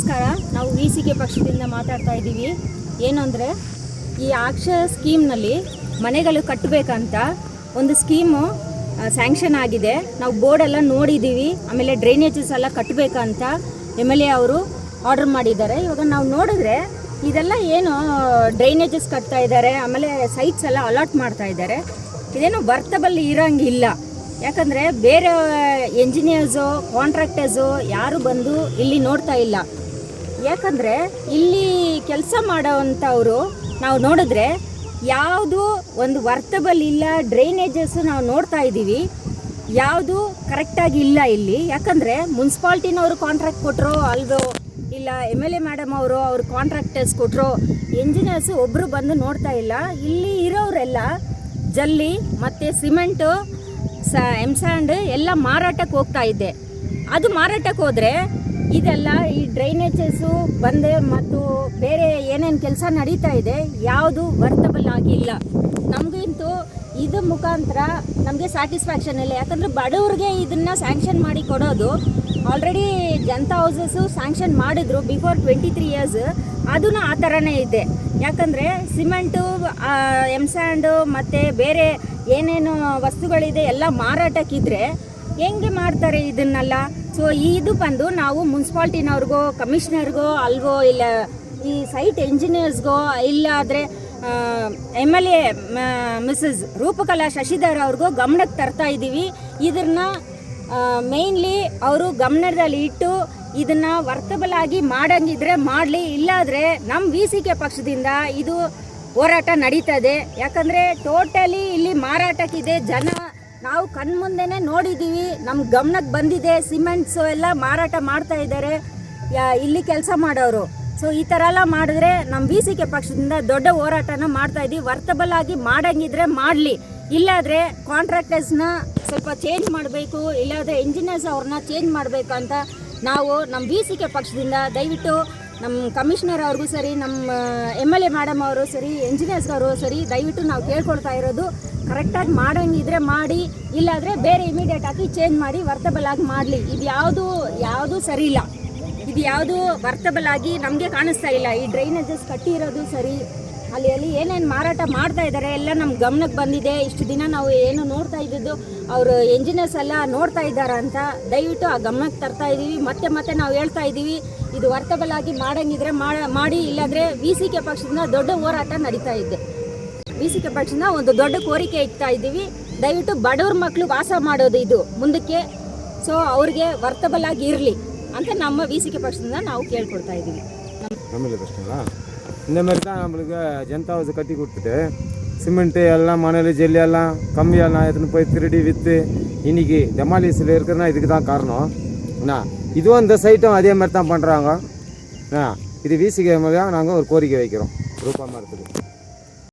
ನಮಸ್ಕಾರ. ನಾವು V C K ಪಕ್ಷದಿಂದ ಮಾತಾಡ್ತಾ ಇದ್ದೀವಿ. ಏನು ಅಂದರೆ, ಈ ಆಕ್ಷ ಸ್ಕೀಮ್ನಲ್ಲಿ ಮನೆಗಳು ಕಟ್ಟಬೇಕಂತ ಒಂದು ಸ್ಕೀಮು ಸ್ಯಾಂಕ್ಷನ್ ಆಗಿದೆ. ನಾವು ಬೋರ್ಡೆಲ್ಲ ನೋಡಿದ್ದೀವಿ. ಆಮೇಲೆ ಡ್ರೈನೇಜಸ್ ಎಲ್ಲ ಕಟ್ಟಬೇಕಂತ ಎಂ ಎಲ್ ಎ ಅವರು ಆರ್ಡರ್ ಮಾಡಿದ್ದಾರೆ. ಇವಾಗ ನಾವು ನೋಡಿದ್ರೆ ಇದೆಲ್ಲ ಏನು ಡ್ರೈನೇಜಸ್ ಕಟ್ತಾ ಇದ್ದಾರೆ. ಆಮೇಲೆ ಸೈಟ್ಸ್ ಎಲ್ಲ ಅಲಾಟ್ ಮಾಡ್ತಾ ಇದ್ದಾರೆ. ಇದೇನು ವರ್ತಬಲ್ ಇರೋಂಗಿಲ್ಲ. ಯಾಕಂದರೆ ಬೇರೆ ಎಂಜಿನಿಯರ್ಸು ಕಾಂಟ್ರಾಕ್ಟರ್ಸು ಯಾರು ಬಂದು ಇಲ್ಲಿ ನೋಡ್ತಾ ಇಲ್ಲ. ಯಾಕಂದರೆ ಇಲ್ಲಿ ಕೆಲಸ ಮಾಡೋವಂಥವರು ನಾವು ನೋಡಿದ್ರೆ ಯಾವುದು ಒಂದು ವರ್ತಬಲ್ ಇಲ್ಲ ಡ್ರೈನೇಜಸ್ ನಾವು ನೋಡ್ತಾ ಇದ್ದೀವಿ. ಯಾವುದು ಕರೆಕ್ಟಾಗಿ ಇಲ್ಲ ಇಲ್ಲಿ. ಯಾಕಂದರೆ ಮುನ್ಸಿಪಾಲ್ಟಿನವರು ಕಾಂಟ್ರಾಕ್ಟ್ ಕೊಟ್ಟರು ಅಲ್ವೋ, ಇಲ್ಲ ಎಂ ಎಲ್ ಎ ಮೇಡಮ್ ಅವರು ಅವ್ರ ಕಾಂಟ್ರಾಕ್ಟರ್ಸ್ ಕೊಟ್ಟರು ಎಂಜಿನಿಯರ್ಸು ಒಬ್ಬರು ಬಂದು ನೋಡ್ತಾ ಇಲ್ಲ. ಇಲ್ಲಿ ಇರೋರೆಲ್ಲ ಜಲ್ಲಿ ಮತ್ತು ಸಿಮೆಂಟು ಸ ಎಮ್ಸ್ಯಾಂಡ್ ಎಲ್ಲ ಮಾರಾಟಕ್ಕೆ ಹೋಗ್ತಾ ಇದ್ದೆ. ಅದು ಮಾರಾಟಕ್ಕೆ ಹೋದರೆ ಇದೆಲ್ಲ ಈ ಡ್ರೈನೇಜಸ್ಸು ಬಂದೆ ಮತ್ತು ಬೇರೆ ಏನೇನು ಕೆಲಸ ನಡೀತಾ ಇದೆ, ಯಾವುದು ವರ್ತಬಲ್ ಆಗಿಲ್ಲ. ನಮಗಂತೂ ಇದು ಮುಖಾಂತರ ನಮಗೆ ಸ್ಯಾಟಿಸ್ಫ್ಯಾಕ್ಷನ್ ಇಲ್ಲ. ಯಾಕಂದರೆ ಬಡವ್ರಿಗೆ ಇದನ್ನು ಸ್ಯಾಂಕ್ಷನ್ ಮಾಡಿ ಕೊಡೋದು ಆಲ್ರೆಡಿ ಜನತಾ ಹೌಸಸ್ಸು ಸ್ಯಾಂಕ್ಷನ್ ಮಾಡಿದ್ರು ಬಿಫೋರ್ ಟ್ವೆಂಟಿ ತ್ರೀ ಇಯರ್ಸ್ ಅದೂ ಆ ಥರನೇ ಇದೆ. ಯಾಕಂದರೆ ಸಿಮೆಂಟು ಎಂ ಸ್ಯಾಂಡು ಮತ್ತು ಬೇರೆ ಏನೇನು ವಸ್ತುಗಳಿದೆ ಎಲ್ಲ ಮಾರಾಟಕ್ಕಿದ್ರೆ ಹೆಂಗೆ ಮಾಡ್ತಾರೆ ಇದನ್ನೆಲ್ಲ? ಸೊ ಇದು ಬಂದು ನಾವು ಮುನ್ಸಿಪಾಲ್ಟಿನವ್ರಿಗೋ, ಕಮಿಷನರ್ಗೋ ಅಲ್ವೋ ಇಲ್ಲ ಈ ಸೈಟ್ ಇಂಜಿನಿಯರ್ಸ್ಗೋ ಇಲ್ಲಾದರೆ M L A Mrs Roopakala Shashidhar ಅವ್ರಿಗೂ ಗಮನಕ್ಕೆ ತರ್ತಾ ಇದ್ದೀವಿ. ಇದನ್ನ ಮೇಯ್ನ್ಲಿ ಅವರು ಗಮನದಲ್ಲಿ ಇಟ್ಟು ಇದನ್ನ ವರ್ತಬಲ್ ಆಗಿ ಮಾಡಂಗಿದ್ರೆ ಮಾಡಲಿ, ಇಲ್ಲಾದರೆ ನಮ್ಮ ವಿ ಸಿ ಕೆ ಪಕ್ಷದಿಂದ ಇದು ಹೋರಾಟ ನಡೀತದೆ. ಯಾಕಂದರೆ ಟೋಟಲಿ ಇಲ್ಲಿ ಮಾರಾಟಕ್ಕಿದೆ ಜನ. ನಾವು ಕಣ್ಮುಂದೆನೇ ನೋಡಿದ್ದೀವಿ ನಮ್ಮ ಗಮನಕ್ಕೆ ಬಂದಿದೆ, ಸಿಮೆಂಟ್ಸು ಎಲ್ಲ ಮಾರಾಟ ಮಾಡ್ತಾ ಇದ್ದಾರೆ ಇಲ್ಲಿ ಕೆಲಸ ಮಾಡೋರು. ಸೊ ಈ ಥರ ಎಲ್ಲ ಮಾಡಿದ್ರೆ ನಮ್ಮ ವಿ ಸಿ ಕೆ ಪಕ್ಷದಿಂದ ದೊಡ್ಡ ಹೋರಾಟನ ಮಾಡ್ತಾ ಇದ್ದೀವಿ. ವರ್ತಬಲ್ ಆಗಿ ಮಾಡಂಗಿದ್ರೆ ಮಾಡಲಿ. ಇಲ್ಲಾದರೆ ಕಾಂಟ್ರಾಕ್ಟರ್ಸ್ನ ಸ್ವಲ್ಪ ಚೇಂಜ್ ಮಾಡಬೇಕು, ಇಲ್ಲಾದರೆ ಇಂಜಿನಿಯರ್ಸ್ ಅವ್ರನ್ನ ಚೇಂಜ್ ಮಾಡಬೇಕು ಅಂತ ನಾವು ನಮ್ಮ ವಿ ಸಿ ಕೆ ಪಕ್ಷದಿಂದ ದಯವಿಟ್ಟು ನಮ್ಮ ಕಮಿಷನರ್ ಅವ್ರಿಗೂ ಸರಿ ನಮ್ಮ ಎಂ ಎಲ್ ಎ ಮೇಡಮ್ ಅವರು ಸರಿ ಎಂಜಿನಿಯರ್ಸ್ ಅವರು ಸರಿ, ದಯವಿಟ್ಟು ನಾವು ಕೇಳ್ಕೊಳ್ತಾ ಇರೋದು ಕರೆಕ್ಟಾಗಿ ಮಾಡೋಂಗಿದ್ರೆ ಮಾಡಿ, ಇಲ್ಲಾದರೆ ಬೇರೆ ಇಮಿಡಿಯೇಟ್ ಆಗಿ ಚೇಂಜ್ ಮಾಡಿ ವರ್ತಬಲ್ ಆಗಿ ಮಾಡಲಿ. ಇದು ಯಾವುದು ಯಾವುದು ಸರಿ ಇಲ್ಲ. ಇದು ಯಾವುದು ವರ್ತಬಲ್ ಆಗಿ ನಮಗೆ ಕಾಣಿಸ್ತಾ ಇಲ್ಲ. ಈ ಡ್ರೈನೇಜಸ್ ಕಟ್ಟಿರೋದು ಸರಿ ಅಲ್ಲಿ ಅಲ್ಲಿ ಏನೇನು ಮಾರಾಟ ಮಾಡ್ತಾ ಇದ್ದಾರೆ, ಎಲ್ಲ ನಮ್ಮ ಗಮನಕ್ಕೆ ಬಂದಿದೆ. ಇಷ್ಟು ದಿನ ನಾವು ಏನು ನೋಡ್ತಾ ಇದ್ದಿದ್ದು, ಅವರು ಎಂಜಿನಿಯರ್ಸ್ ಎಲ್ಲ ನೋಡ್ತಾ ಇದ್ದಾರೆ ಅಂತ ದಯವಿಟ್ಟು ಆ ಗಮನಕ್ಕೆ ತರ್ತಾ ಇದ್ದೀವಿ ಮತ್ತೆ ಮತ್ತೆ ನಾವು ಹೇಳ್ತಾ ಇದ್ದೀವಿ ಇದು ವರ್ತಬಲ್ ಆಗಿ ಮಾಡಂಗಿದ್ರೆ ಮಾಡಿ, ಇಲ್ಲಾಂದರೆ ವಿ ಸಿ ಕೆ ಪಕ್ಷದಿಂದ ದೊಡ್ಡ ಹೋರಾಟ ನಡೀತಾ ಇದೆ. ವಿ ಸಿ ಕೆ ಪಕ್ಷದಿಂದ ಒಂದು ದೊಡ್ಡ ಕೋರಿಕೆ ಇಡ್ತಾ ಇದ್ದೀವಿ ದಯವಿಟ್ಟು ಬಡವ್ರ ಮಕ್ಕಳು ವಾಸ ಮಾಡೋದು ಇದು. ಮುಂದಕ್ಕೆ ಸೊ ಅವ್ರಿಗೆ ವರ್ತಬಲ್ ಆಗಿ ಇರಲಿ ಅಂತ ನಮ್ಮ ವಿ ಸಿ ಕೆ ಪಕ್ಷದಿಂದ ನಾವು ಕೇಳ್ಕೊಡ್ತಾ ಇದ್ದೀವಿ இந்த மாதிரி தான் நம்மளுக்கு ஜனதா ஹவுஸ் கட்டி கொடுத்துட்டு சிமெண்ட்டு எல்லாம் மணல் ஜெல்லி எல்லாம் கம்மியெல்லாம் எடுத்துன்னு போய் திருடி விற்று இன்னைக்கு டெமாலிஸில் இருக்கிறனா இதுக்கு தான் காரணம். என்ன? இதுவும் இந்த சைட்டும் அதே மாதிரி தான் பண்ணுறாங்க ஆ இது விசிகே தான் நாங்கள் ஒரு கோரிக்கை வைக்கிறோம். ரூபா மரத்துக்கு.